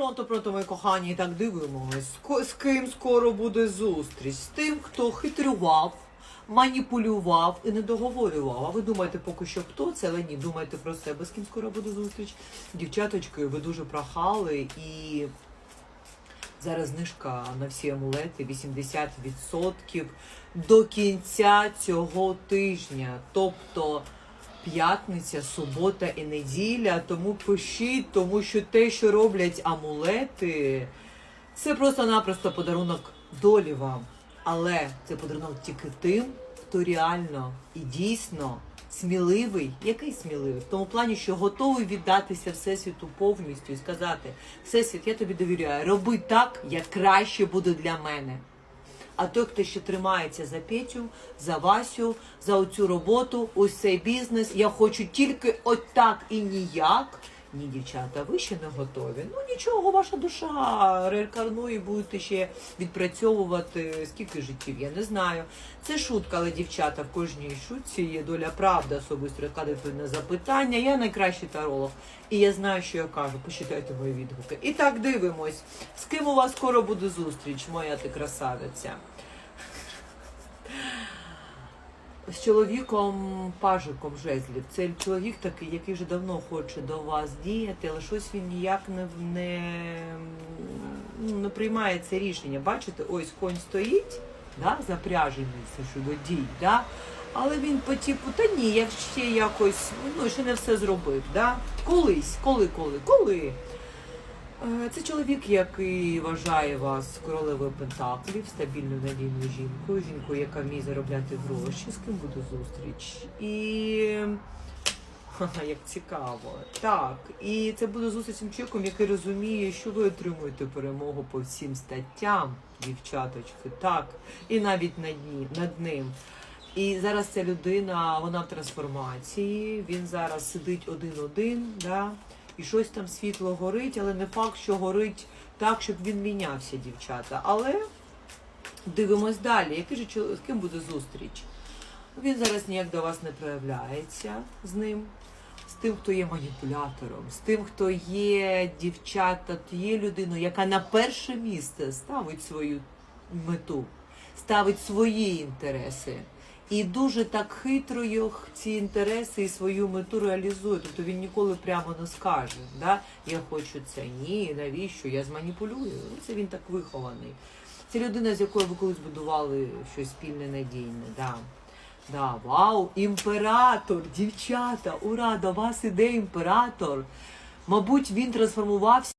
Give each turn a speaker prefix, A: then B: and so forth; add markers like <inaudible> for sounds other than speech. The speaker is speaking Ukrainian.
A: Пронто, пронто, мої кохані, і так дивимось. З ким скоро буде зустріч? З тим, хто хитрював, маніпулював і не договорював. А ви думаєте поки що хто це, але ні, думайте про себе, з ким скоро буде зустріч. Дівчаточки, ви дуже прохали і. Зараз знижка на всі амулети 80% до кінця цього тижня. Тобто п'ятниця, субота і неділя. Тому пишіть, тому що те, що роблять амулети, це просто-напросто подарунок долі вам. Але це подарунок тільки тим, хто реально і дійсно сміливий, який сміливий, в тому плані, що готовий віддатися Всесвіту повністю і сказати: Всесвіт, я тобі довіряю, роби так, як краще буде для мене. А той, хто ще тримається за Петю, за Васю, за оцю роботу, ось цей бізнес, я хочу тільки отак і ніяк. Ні, дівчата, ви ще не готові. Ну нічого, ваша душа реінкарнує, будете ще відпрацьовувати скільки життів, я не знаю. Це шутка, але дівчата в кожній шутці є доля правди, особисто розкладати на запитання. Я найкращий таролог. І я знаю, що я кажу. Почитайте мої відгуки. І так дивимось. З ким у вас скоро буде зустріч, моя ти красавиця? З чоловіком пажиком жезлів. Це чоловік такий, який вже давно хоче до вас діяти, але щось він ніяк не, не, ну, не приймає це рішення. Бачите, ось конь стоїть, да, запряжений це щодо дій, да? але він по типу, та ні, я ще якось ну, ще не все зробив. Да? Колись, коли, коли, коли. Е, Це чоловік, який вважає вас королевою пентаклів, стабільною надійною жінкою, жінкою, яка вміє заробляти гроші, з ким буде зустріч. І Ха-ха, <laughs> як цікаво. Так, і це буде зустріч цим чоловіком, який розуміє, що ви отримуєте перемогу по всім статтям, дівчаточки, так, і навіть над, ні, над ним. І зараз ця людина, вона в трансформації, він зараз сидить один-один, да? І щось там світло горить, але не факт, що горить так, щоб він мінявся, дівчата. Але дивимось далі, який же чол- з ким буде зустріч? Він зараз ніяк до вас не проявляється з ним, з тим, хто є маніпулятором, з тим, хто є дівчата, є людиною, яка на перше місце ставить свою мету, ставить свої інтереси. І дуже так хитро їх ці інтереси і свою мету реалізує. Тобто він ніколи прямо не скаже, да? я хочу це, ні, навіщо, я зманіпулюю. Ну, Це він так вихований. Це людина, з якою ви колись будували щось спільне надійне. Да. Да, вау, імператор, дівчата, ура, до вас іде імператор. Мабуть, він трансформувався.